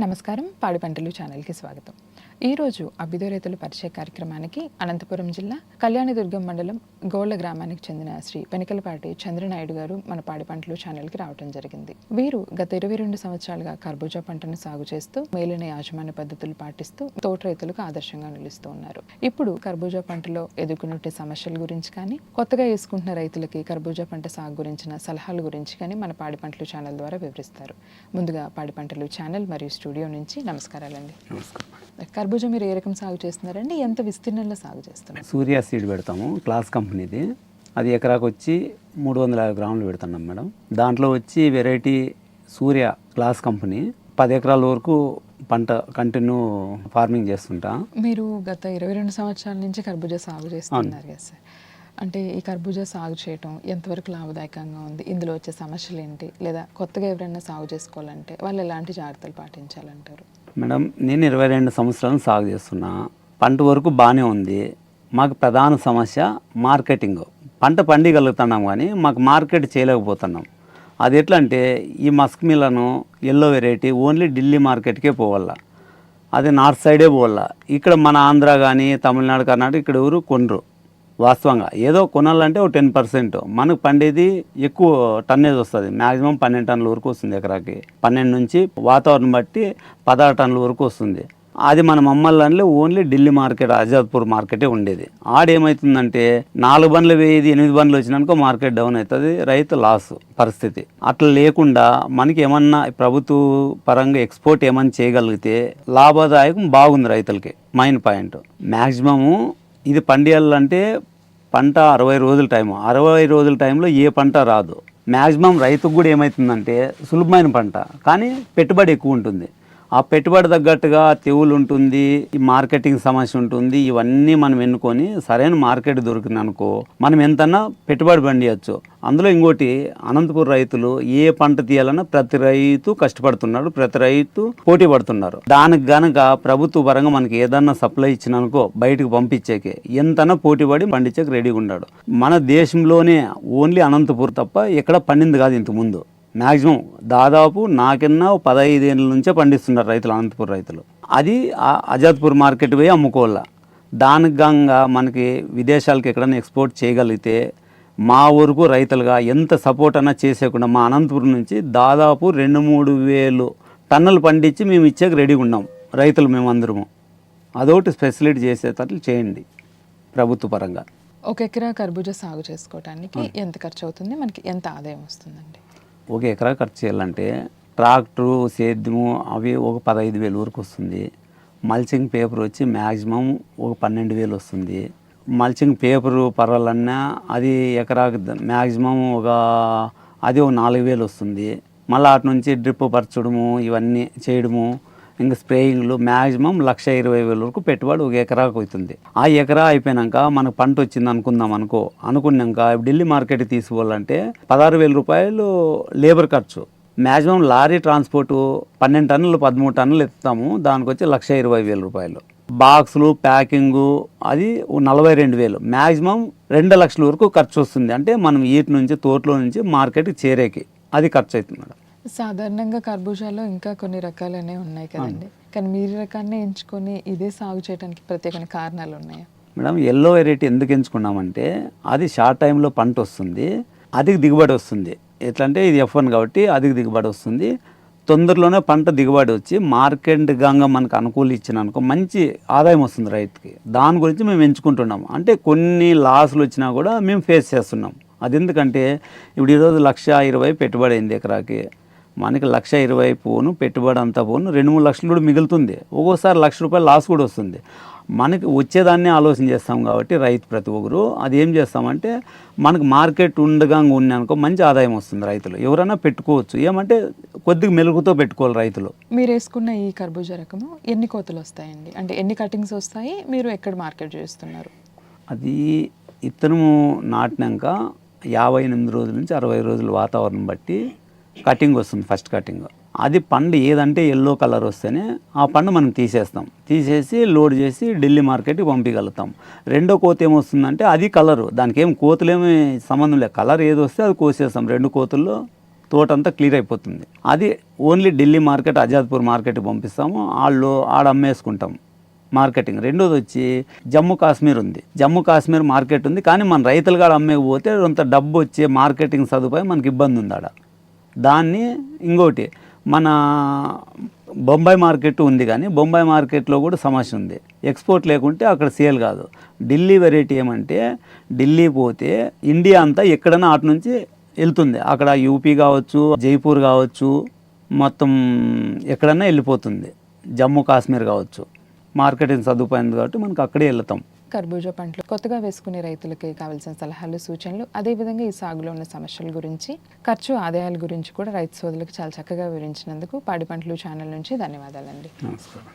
నమస్కారం. పాడి పంటలు ఛానల్కి స్వాగతం. ఈరోజు అభ్యుదయ రైతుల పరిచయ కార్యక్రమానికి అనంతపురం జిల్లా కళ్యాణదుర్గం మండలం గోళ్ళ గ్రామానికి చెందిన శ్రీ పెనికలపాటి చంద్రనాయుడు గారు మన పాడి పంటలు ఛానల్కి రావడం జరిగింది. వీరు గత ఇరవై రెండు సంవత్సరాలుగా కర్బూజా పంటను సాగు చేస్తూ మేలైన యాజమాన్య పద్ధతులు పాటిస్తూ తోట రైతులకు ఆదర్శంగా నిలుస్తూ ఉన్నారు. ఇప్పుడు కర్బూజా పంటలో ఎదుర్కొనే సమస్యల గురించి కానీ కొత్తగా వేసుకుంటున్న రైతులకి కర్బూజా పంట సాగు గురించిన సలహాల గురించి కానీ మన పాడి పంటలు ఛానల్ ద్వారా వివరిస్తారు. ముందుగా పాడి పంటలు ఛానల్ మరియు స్టూడియో నుంచి నమస్కారాలండి. నమస్కారం. కర్బూజా మీరు ఏ రకం సాగు చేస్తున్నారండి? ఎంత విస్తీర్ణంలో సాగు చేస్తున్నారు? సూర్య సీడ్ పెడతాము క్లాస్ కంపెనీది. అది ఎకరాకు వచ్చి మూడు వందల యాభై గ్రాములు పెడుతున్నాం మేడం. దాంట్లో వచ్చి వెరైటీ సూర్య క్లాస్ కంపెనీ పది ఎకరాల వరకు పంట కంటిన్యూ ఫార్మింగ్ చేస్తుంటా. మీరు గత ఇరవై రెండు సంవత్సరాల నుంచి కర్బూజా సాగు చేస్తున్నారు కదా సార్. అంటే ఈ కర్బూజా సాగు చేయటం ఎంతవరకు లాభదాయకంగా ఉంది? ఇందులో వచ్చే సమస్యలు ఏంటి? లేదా కొత్తగా ఎవరైనా సాగు చేసుకోవాలంటే వాళ్ళు ఎలాంటి జాగ్రత్తలు పాటించాలంటారు? మేడం నేను ఇరవై రెండు సంవత్సరాలు సాగు చేస్తున్నా. పంట వరకు బాగానే ఉంది. మాకు ప్రధాన సమస్య మార్కెటింగ్. పంట పండిగలుగుతున్నాం కానీ మాకు మార్కెట్ చేయలేకపోతున్నాం. అది ఎట్లా అంటే ఈ musk melon yellow variety only Delhi మార్కెట్కే పోవాల అది నార్త్ సైడే పోవాల ఇక్కడ మన ఆంధ్ర కానీ తమిళనాడు కర్ణాటక ఇక్కడ ఎవరు కొనరు. వాస్తవంగా ఏదో కొనాలంటే ఒక టెన్ పర్సెంట్. మనకు పండేది ఎక్కువ టన్నేజ్ వస్తుంది. మ్యాక్సిమం పన్నెండు టన్నుల వరకు వస్తుంది ఎకరాకి. పన్నెండు నుంచి వాతావరణం బట్టి పదహారు టన్నుల వరకు వస్తుంది. అది మన మమ్మల్ని ఓన్లీ ఢిల్లీ మార్కెట్ ఆజాద్పూర్ మార్కెటే ఉండేది. ఆడేమవుతుందంటే నాలుగు బండ్లు వేయేది ఎనిమిది బండ్లు వచ్చినాకో మార్కెట్ డౌన్ అవుతుంది రైతు లాస్ పరిస్థితి. అట్లా లేకుండా మనకి ఏమన్నా ప్రభుత్వ పరంగా ఎక్స్పోర్ట్ ఏమన్నా చేయగలిగితే లాభదాయకం బాగుంది రైతులకి మైన్ పాయింట్. మ్యాక్సిమము ఇది పండియాలంటే పంట అరవై రోజుల టైం అరవై రోజుల టైంలో ఏ పంట రాదు. మ్యాక్సిమం రైతుకు కూడా ఏమవుతుందంటే సులభమైన పంట కానీ పెట్టుబడి ఎక్కువ ఉంటుంది. ఆ పెట్టుబడి తగ్గట్టుగా తెగులు ఉంటుంది ఈ మార్కెటింగ్ సమస్య ఉంటుంది ఇవన్నీ మనం ఎన్నుకొని సరైన మార్కెట్ దొరికింది అనుకో మనం ఎంతన్నా పెట్టుబడి పండియచ్చు. అందులో ఇంకోటి అనంతపురం రైతులు ఏ పంట తీయాలన్నా ప్రతి రైతు కష్టపడుతున్నాడు ప్రతి రైతు పోటీ పడుతున్నారు. దానికి గనక ప్రభుత్వ పరంగా మనకి ఏదన్నా సప్లై ఇచ్చిననుకో బయటకు పంపించేకి ఎంతనా పోటీ పడి పండించేకి రెడీగా ఉన్నాడు. మన దేశంలోనే ఓన్లీ అనంతపూర్ తప్ప ఎక్కడ పండింది కాదు ఇంతకు ముందు. మ్యాక్సిమం దాదాపు నాకన్నా ఓ పదహైదేళ్ళ నుంచే పండిస్తున్నారు రైతులు అనంతపురం రైతులు. అది అజాద్పూర్ మార్కెట్ పోయి అమ్ముకోవాల. దానికి గంగా మనకి విదేశాలకు ఎక్కడైనా ఎక్స్పోర్ట్ చేయగలిగితే మా వరకు రైతులుగా ఎంత సపోర్ట్ అన్నా చేసేయకుండా మా అనంతపురం నుంచి దాదాపు రెండు మూడు వేలు టన్నులు పండించి మేము ఇచ్చేకి రెడీగా ఉన్నాం రైతులు మేమందరము. అదొకటి ఫెసిలిటీ చేసేటట్లు చేయండి ప్రభుత్వ పరంగా. ఒక ఎకరా కర్బూజా సాగు చేసుకోవడానికి ఎంత ఖర్చు అవుతుంది మనకి ఎంత ఆదాయం వస్తుందండి? ఒక ఎకరా ఖర్చు చేయాలంటే ట్రాక్టరు సేద్యము అవి ఒక పదహైదు వేలు వరకు వస్తుంది. మల్చింగ్ పేపర్ వచ్చి మ్యాక్సిమం ఒక పన్నెండు వేలు వస్తుంది. మల్చింగ్ పేపరు పర్వాలన్నా అది ఎకరాకి మ్యాక్సిమం ఒక అది ఒక నాలుగు వేలు వస్తుంది. మళ్ళీ అటు నుంచి డ్రిప్ పరచడము ఇవన్నీ చేయడము ఇంకా స్ప్రేయింగ్లు మ్యాక్సిమం లక్ష ఇరవై వేల వరకు పెట్టుబడి ఒక ఎకరాకు అవుతుంది. ఆ ఎకరా అయిపోయినాక మనకు పంట వచ్చింది అనుకుందాం అనుకో అనుకున్నాక ఢిల్లీ మార్కెట్ తీసుకోవాలంటే పదహారు వేల రూపాయలు లేబర్ ఖర్చు. మ్యాక్సిమం లారీ ట్రాన్స్పోర్ట్ పన్నెండు టన్నులు పదమూడు టన్నులు ఎత్తుతాము దానికి వచ్చి లక్ష ఇరవై వేల రూపాయలు. బాక్సులు ప్యాకింగు అది ఓ నలభై రెండు వేలు. మ్యాక్సిమం రెండు లక్షల వరకు ఖర్చు వస్తుంది. అంటే మనం వీటి నుంచి తోటలో నుంచి మార్కెట్కి చేరేకి అది ఖర్చు అవుతుంది మేడం. సాధారణంగా కర్బూజాలో ఇంకా కొన్ని రకాలనే ఉన్నాయి కదండి. కానీ మీరు రకాన్ని ఎంచుకొని ఇదే సాగు చేయడానికి ప్రత్యేకమైన కారణాలు ఉన్నాయా? మేడం ఎల్లో వెరైటీ ఎందుకు ఎంచుకున్నామంటే అది షార్ట్ టైంలో పంట వస్తుంది అధిక దిగుబడి వస్తుంది. ఎట్లా అంటే ఇది ఎఫ్ వన్ కాబట్టి అధిక దిగుబడి వస్తుంది. తొందరలోనే పంట దిగుబడి వచ్చి మార్కెట్ గంగా మనకు అనుకూలి ఇచ్చిన అనుకో మంచి ఆదాయం వస్తుంది రైతుకి. దాని గురించి మేము ఎంచుకుంటున్నాం అంటే కొన్ని లాసులు వచ్చినా కూడా మేము ఫేస్ చేస్తున్నాం. అది ఎందుకంటే ఇప్పుడు ఈరోజు లక్ష ఇరవై పెట్టుబడి అయింది ఎకరాకి. మనకి లక్ష ఇరవై పోను పెట్టుబడి అంతా పోను రెండు మూడు లక్షలు కూడా మిగులుతుంది. ఒక్కోసారి లక్ష రూపాయలు లాస్ కూడా వస్తుంది. మనకి వచ్చేదాన్ని ఆలోచన చేస్తాం కాబట్టి రైతు ప్రతి ఒక్కరు అది ఏం చేస్తామంటే మనకు మార్కెట్ ఉండగా ఉన్నానుకో మంచి ఆదాయం వస్తుంది రైతులు. ఎవరైనా పెట్టుకోవచ్చు. ఏమంటే కొద్దిగా మెలుగుతో పెట్టుకోవాలి రైతులు. మీరు వేసుకున్న ఈ కర్బూజా రకము ఎన్ని కోతలు వస్తాయండి? అంటే ఎన్ని కటింగ్స్ వస్తాయి? మీరు ఎక్కడ మార్కెట్ చేస్తున్నారు? అది ఇత్తనము నాటినాక యాభై ఎనిమిది రోజుల నుంచి అరవై రోజుల వాతావరణం బట్టి కటింగ్ వస్తుంది ఫస్ట్ కటింగ్. అది పండు ఏదంటే ఎల్లో కలర్ వస్తేనే ఆ పండు మనం తీసేస్తాం. తీసేసి లోడ్ చేసి ఢిల్లీ మార్కెట్కి పంపించగలుగుతాం రెండో కోత ఏమొస్తుందంటే అది కలరు. దానికి ఏం కోతులేమి సంబంధం లేదు. కలర్ ఏది వస్తే అది కోసేస్తాం. రెండు కోతుల్లో తోట అంతా క్లియర్ అయిపోతుంది. అది ఓన్లీ ఢిల్లీ మార్కెట్ అజాద్పూర్ మార్కెట్కి పంపిస్తాము. వాళ్ళు ఆడ అమ్మేసుకుంటాం మార్కెటింగ్. రెండోది వచ్చి జమ్మూ కాశ్మీర్ ఉంది. జమ్మూ కాశ్మీర్ మార్కెట్ ఉంది. కానీ మన రైతులు కాడ అమ్మేకపోతే కొంత డబ్బు వచ్చే మార్కెటింగ్ సదుపాయం మనకి ఇబ్బంది ఉంది ఆడ. దాన్ని ఇంకోటి మన బొంబాయి మార్కెట్ ఉంది కానీ బొంబాయి మార్కెట్లో కూడా సమస్య ఉంది. ఎక్స్పోర్ట్ లేకుంటే అక్కడ సేల్ కాదు. ఢిల్లీ వెరైటీ ఏమంటే ఢిల్లీ పోతే ఇండియా అంతా ఎక్కడైనా అటు నుంచి వెళ్తుంది. అక్కడ యూపీ కావచ్చు జైపూర్ కావచ్చు మొత్తం ఎక్కడన్నా వెళ్ళిపోతుంది. జమ్మూ కాశ్మీర్ కావచ్చు. మార్కెటింగ్ సదుపాయం కాబట్టి మనకు అక్కడే వెళ్తాం. కర్బూజా పంటలు కొత్తగా వేసుకునే రైతులకి కావాల్సిన సలహాలు సూచనలు అదేవిధంగా ఈ సాగులో ఉన్న సమస్యల గురించి ఖర్చు ఆదాయాల గురించి కూడా రైతు సోదరులకు చాలా చక్కగా వివరించినందుకు పాడి పంటలు ఛానల్ నుంచి ధన్యవాదాలండి. నమస్కారం.